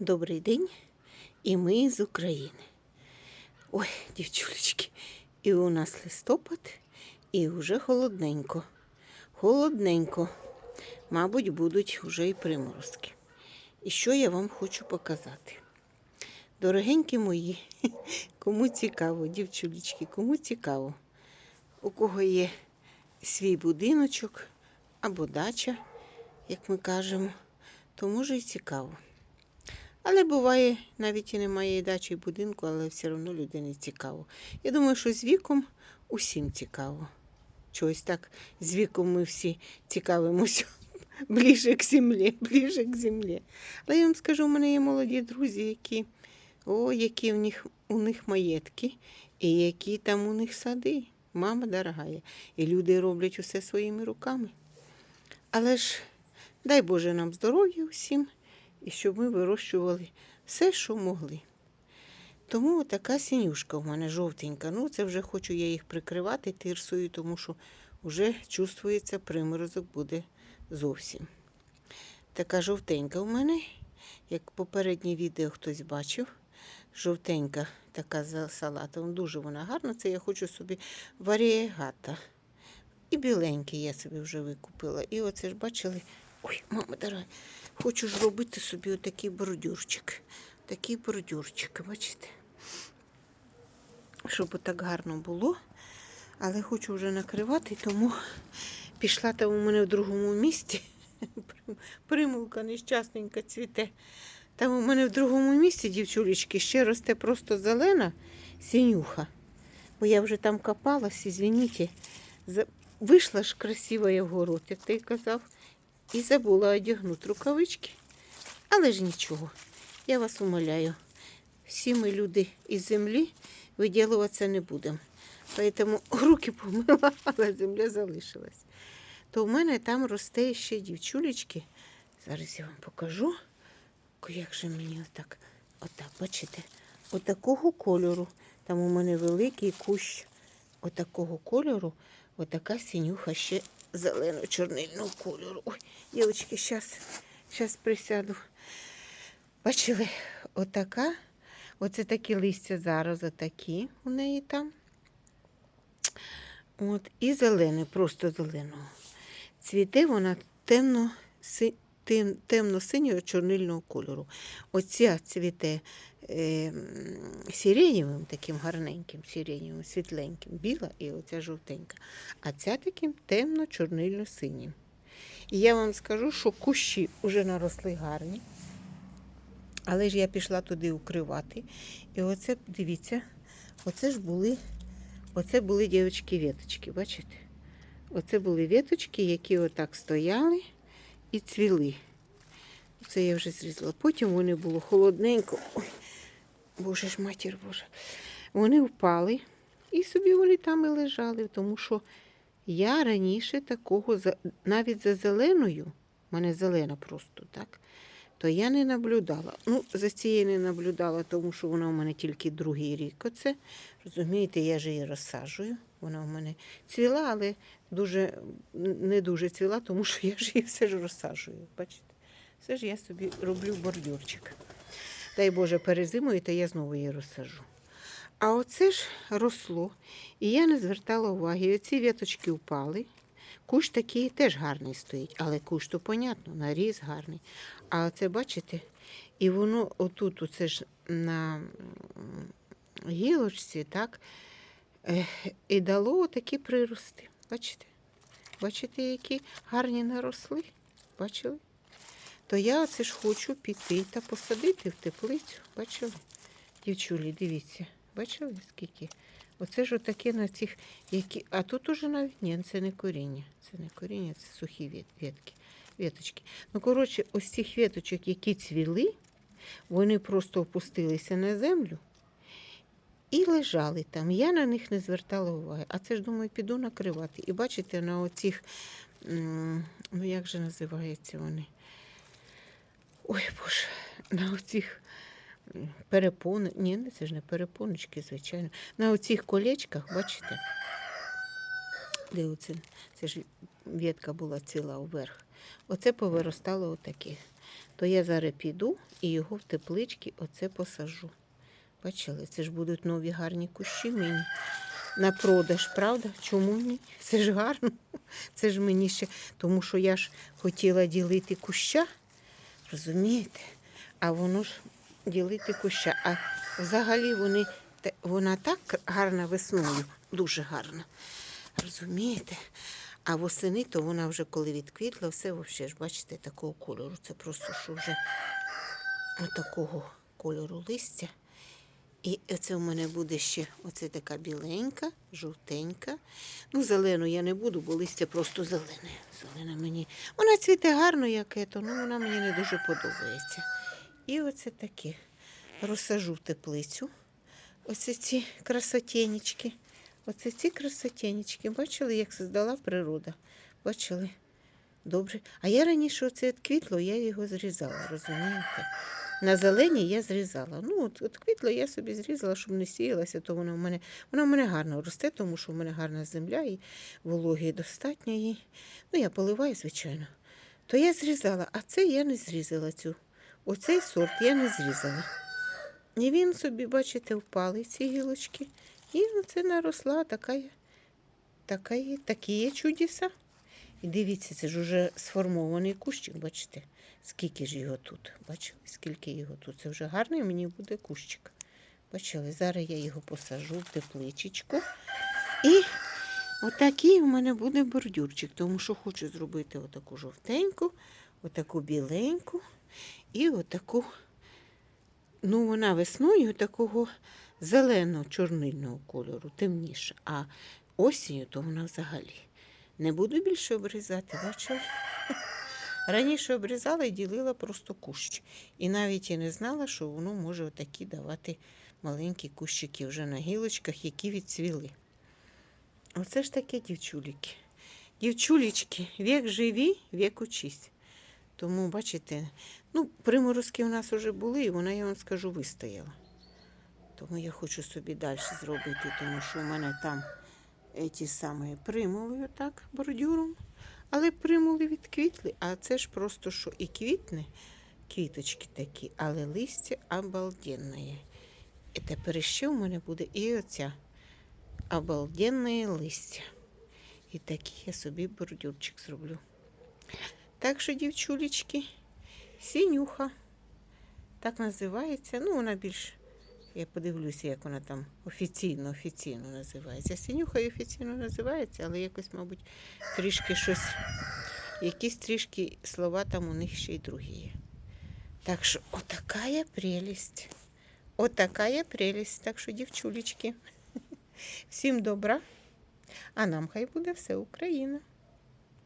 Добрий день, і ми з України. Ой, дівчулечки, і у нас листопад, і вже холодненько. Холодненько. Мабуть, будуть вже і приморозки. І що я вам хочу показати? Дорогенькі мої, кому цікаво, дівчулечки, кому цікаво, у кого є свій будиночок або дача, як ми кажемо, то може і цікаво. Але буває, навіть і немає і дачі, і будинку, але все одно людині цікаво. Я думаю, що з віком усім цікаво. Чогось так з віком ми всі цікавимося ближче к землі, ближче к землі. Але я вам скажу, у мене є молоді друзі, які, о, які в них, у них маєтки, і які там у них сади. Мама дорогая. І люди роблять усе своїми руками. Але ж дай Боже нам здоров'я усім і щоб ми вирощували все, що могли. Тому така синюшка в мене жовтенька. Ну, це вже хочу я їх прикривати тирсою, тому що вже чувствується, приморозок буде зовсім. Така жовтенька в мене, як попереднє відео хтось бачив. Жовтенька така за салатом. Дуже вона гарна. Це я хочу собі варієгата. І біленький я собі вже викупила. І оце ж бачили. Ой, мама дорога, хочу ж робити собі отакий бордюрчик. Такий бордюрчик, бачите? Щоб отак гарно було. Але хочу вже накривати, тому пішла там у мене в другому місці. Примулка нещасненька цвіте. Там у мене в другому місці, дівчулечки, ще росте просто зелена синюха. Бо я вже там копалась, извините. Вийшла ж красиво я в город, як ти казав, і забула одягнути рукавички. Але ж нічого, я вас умоляю. Всі ми люди із землі виділуватися не будемо. Тому руки помила, але земля залишилась. То в мене там росте ще дівчулечки. Зараз я вам покажу. Як же мені отак, отак, бачите, отакого кольору. Там у мене великий кущ отакого кольору, отака синюха ще зелено-чорнильного кольору. Ой, дівчатки, зараз, зараз присяду. Бачили, отака, оце такі листя зараз, отакі у неї там. От, і зелене, просто зеленого. Цвіте вона темно, си, тем, темно-синього чорнильного кольору. Оця цвіте е, сиренєвим, таким гарненьким, сиренєвим, світленьким, біла і оця жовтенька. А ця таким темно-чорнильно-синім. І я вам скажу, що кущі вже наросли гарні. Але ж я пішла туди укривати. І оце, дивіться, оце ж були, оце були дівчатки веточки, бачите? Оце були веточки, які отак стояли і цвіли. Це я вже зрізала. Потім вони було холодненько. Ой, Боже ж матір Боже. Вони впали і собі вони там і лежали, тому що я раніше такого, навіть за зеленою, в мене зелена просто, так? То я не наблюдала. Ну, за цією не наблюдала, тому що вона у мене тільки другий рік. Оце. Розумієте, я ж її розсаджую. Вона у мене цвіла, але дуже не дуже цвіла, тому що я ж її все ж розсаджую. Бачите? Все ж я собі роблю бордюрчик. Дай Боже, перезимую, то я знову її розсаджу. А оце ж росло, і я не звертала уваги. І Оці віточки впали. Кущ такий теж гарний стоїть, але кущ то понятно, наріз гарний. А оце, бачите, і воно отут, оце ж на гілочці, так, і дало такі прирости. Бачите? Бачите, які гарні наросли? Бачили? То я оце ж хочу піти та посадити в теплицю. Бачили? Дівчулі, дивіться, бачили скільки? Оце ж отаке на цих, які. А тут уже навіть ні, це не коріння. Це не коріння, це сухі віт, вітки, віточки. Ну, коротше, ось цих віточок, які цвіли, вони просто опустилися на землю і лежали там. Я на них не звертала уваги. А це ж думаю, піду накривати. І бачите, на оцих, ну як же називаються вони? Ой Боже, на оцих м, перепони. Ні, це ж не перепоночки, звичайно. На оцих колечках, бачите? Де? Це ж ветка була ціла вверх. Оце повиростало отаке. то я зараз піду і його в теплички оце посажу. Бачили, це ж будуть нові гарні кущі мені на продаж, правда? Чому ні? Це ж гарно. Це ж мені ще, тому що я ж хотіла ділити куща, розумієте? А воно ж ділити куща. А взагалі вони, вона так гарна весною, дуже гарна. Розумієте? А восени, то вона вже коли відквітла, все взагалі ж, бачите, такого кольору. Це просто що вже такого кольору листя. І оце в мене буде ще оце така біленька, жовтенька. Ну, зелену я не буду, бо листя просто зелене. Зелена мені. Вона цвіте гарно, як ето, ну вона мені не дуже подобається. І оце таке. Розсажу в теплицю. Оце ці красотенечки. Оце ці красотенечки. Бачили, як создала природа? Бачили? Добре. А я раніше оце квітло, я його зрізала, розумієте? На зелені я зрізала. Ну, от, от квітло я собі зрізала, щоб не сіялася, то воно в мене, воно в мене гарно росте, тому що в мене гарна земля і вологи достатньо їй. Ну, я поливаю, звичайно. То я зрізала, а це я не зрізала цю. Оцей сорт я не зрізала. І він собі, бачите, впали ці гілочки. І оце наросла така, така такі чудеса. І дивіться, це ж уже сформований кущик, бачите, скільки ж його тут. Бачили, скільки його тут. Це вже гарний мені буде кущик. Бачили, зараз я його посажу в тепличечку. І отакий у мене буде бордюрчик, тому що хочу зробити отаку жовтеньку, отаку біленьку і отаку, ну, вона весною такого зелено-чорнильного кольору, темніша. А осінню то вона взагалі. Не буду більше обрізати, бачили? Раніше обрізала і ділила просто кущ. І навіть і не знала, що воно може отакі давати маленькі кущики вже на гілочках, які відцвіли. Оце ж таке дівчуліки. Дівчулечки, вік живі, вік учись. Тому, бачите, ну, приморозки у нас вже були, і вона, я вам скажу, вистояла. Тому я хочу собі далі зробити, тому що у мене там ті самі примули отак бордюром. Але примули відквітли, а це ж просто що і квітне, квіточки такі, але листя обалденне. І тепер ще в мене буде і оця обалденне листя. І такий я собі бордюрчик зроблю. Так що, дівчулечки, сінюха. Так називається. Ну, вона більш, я подивлюся, як вона там офіційно, офіційно називається. Сінюха і офіційно називається, але якось, мабуть, трішки щось, якісь трішки слова там у них ще й другі. Так що, отакая прелість. Отакая прелість. Так що, дівчулечки, всім добра. А нам хай буде все Україна.